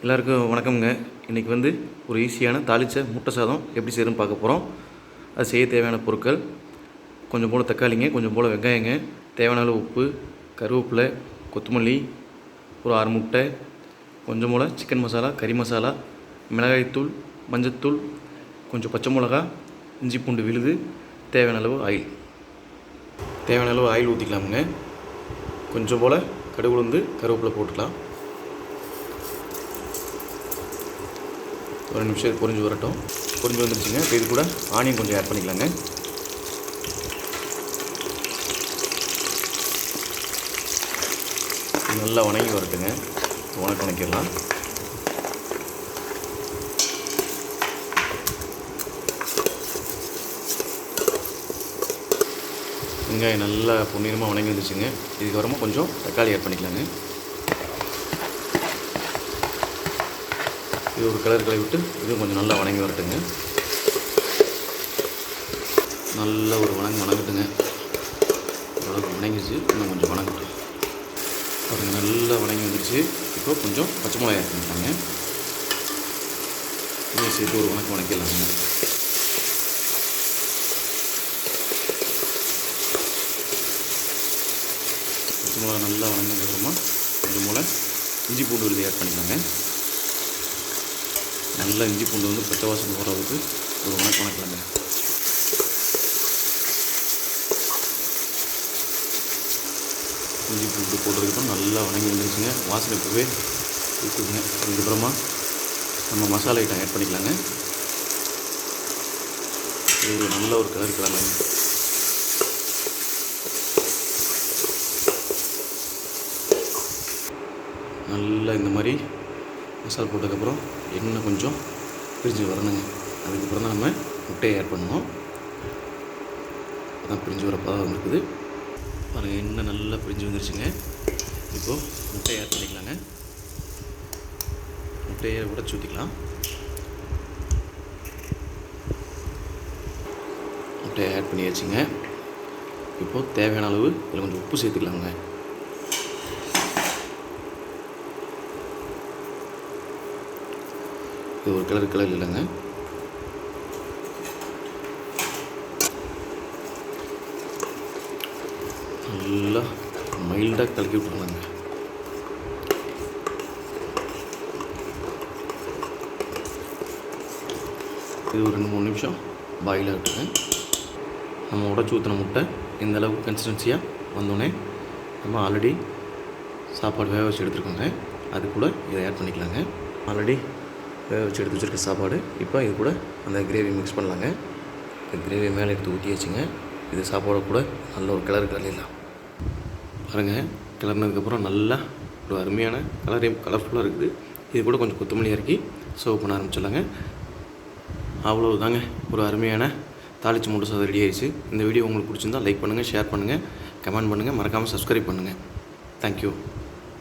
எல்லாருக்கும் வணக்கம்ங்க. இன்றைக்கி வந்து ஒரு ஈஸியான தாளிச்ச முட்டை சாதம் எப்படி செய்யணும்னு பார்க்க போகிறோம் அது செய்ய தேவையான பொருட்கள் கொஞ்சம் போல் தக்காளிங்க கொஞ்சம் போல் வெங்காயங்க தேவையான அளவு உப்பு கருவேப்பிலை கொத்தமல்லி ஒரு ஆறு முட்டை கொஞ்சம் போல் சிக்கன் மசாலா கறி மசாலா மிளகாய்த்தூள் மஞ்சத்தூள் கொஞ்சம் பச்சை மிளகா இஞ்சி பூண்டு விழுது தேவையான அளவு ஆயில். தேவையான அளவு ஆயில் ஊற்றிக்கலாமுங்க கொஞ்சம் போல் கடுகு உளுந்து கருவேப்பிலை போட்டுக்கலாம். ஒரு நிமிஷம் இது வரட்டும். பொறிஞ்சு வந்துருச்சுங்க. இப்போ இது கூட ஆனியன் கொஞ்சம் ஆட் பண்ணிக்கலாங்க. நல்லா வணங்கி வரட்டுங்க. உனக்கு வணக்கிடலாம். வெங்காயம் நல்லா பொன்னிறமாக வணங்கி வந்துச்சுங்க இதுக்கு கொஞ்சம் தக்காளி ஆட் பண்ணிக்கலாங்க. இது ஒரு கலர் கலர் விட்டு இதுவும் கொஞ்சம் நல்லா வணங்கி வரட்டுங்க. நல்ல ஒரு வணங்கி வணங்கட்டுங்க. ஓரளவுக்கு வணங்கிச்சு இன்னும் கொஞ்சம் வணங்கட்டும். பாருங்க நல்லா வணங்கி வந்துடுச்சு இப்போ கொஞ்சம் பச்சை மிளகாய் ஆட் இதை சேர்த்து ஒரு வணக்கம் வணக்கிடலாங்க. பச்சை மிளகா நல்லா வணங்கினதுக்கப்புறமா கொஞ்சம் போல் இஞ்சி பூண்டு விழுதி ஆட் பண்ணிக்கலாங்க. நல்லா இஞ்சி பூண்டு வந்து பச்சை வாசனை போகிறதுக்கு அளவுக்கு ஒரு வணக்கம் வணக்கலாங்க இஞ்சி பூண்டு போடுறதுக்கப்புறம் நல்லா வணங்கி வந்துருச்சுங்க. வாசனை இப்போவே இருக்குதுங்க அதுக்கப்புறமா நம்ம மசாலா ஐட்டம் ஆட் பண்ணிக்கலாங்க. இது ஒரு நல்ல ஒரு கலர் கலந்தாங்க நல்லா இந்த மாதிரி மசாலா போட்டதுக்கப்புறம் எண்ணெய் கொஞ்சம் பிரிஞ்சு வரணுங்க. அதுக்கப்புறம் தான் நம்ம முட்டையை ஆட் பண்ணணும். அதான் பிரிஞ்சு வர பதம் இருக்குது பாருங்கள் எண்ணெய் நல்லா பிரிஞ்சு வந்துருச்சுங்க. இப்போது முட்டையை ஆட் பண்ணிக்கலாங்க. முட்டையை உடச்சி ஊற்றிக்கலாம் முட்டையை ஆட் பண்ணியாச்சுங்க. இப்போது தேவையான அளவு இதில் கொஞ்சம் உப்பு சேர்த்துக்கலாங்க. இது ஒரு கலர் கலர் இல்லைங்க. நல்லா மைல்டாக கலக்கி விட்டுருந்தாங்க. இது ஒரு ரெண்டு மூணு நிமிஷம் பாயில் ஆகட்டுங்க நம்ம உடச்சி ஊற்றின முட்டை இந்த அளவுக்கு கன்சிஸ்டன்சியாக வந்தோடனே நம்ம ஆல்ரெடி சாப்பாடு வேக வச்சு எடுத்துருக்கோங்க. அது கூட இதை ஆட் பண்ணிக்கலாங்க. ஆல்ரெடி வேக வச்சு எடுத்து வச்சுருக்க சாப்பாடு இப்போ இது கூட அந்த கிரேவி மிக்ஸ் பண்ணலாங்க. இந்த கிரேவி மேலே எடுத்து ஊற்றி வச்சுங்க இது சாப்பாடு கூட நல்ல ஒரு கலர் கலரிடலாம் பாருங்கள் கிளறினதுக்கப்புறம் நல்லா ஒரு அருமையான கலரையும் கலர்ஃபுல்லாக இருக்குது. இது கூட கொஞ்சம் கொத்தமல்லி இறக்கி சர்வ் பண்ண ஆரம்பிச்சிடலாங்க. அவ்வளவு தாங்க ஒரு அருமையான தாளிச்சு மூட்டு சாதம் ரெடி ஆயிடுச்சு. இந்த வீடியோ உங்களுக்கு பிடிச்சிருந்தா லைக் பண்ணுங்கள் ஷேர் பண்ணுங்கள் கமெண்ட் பண்ணுங்கள் மறக்காமல் சப்ஸ்கிரைப் பண்ணுங்கள் தேங்க்யூ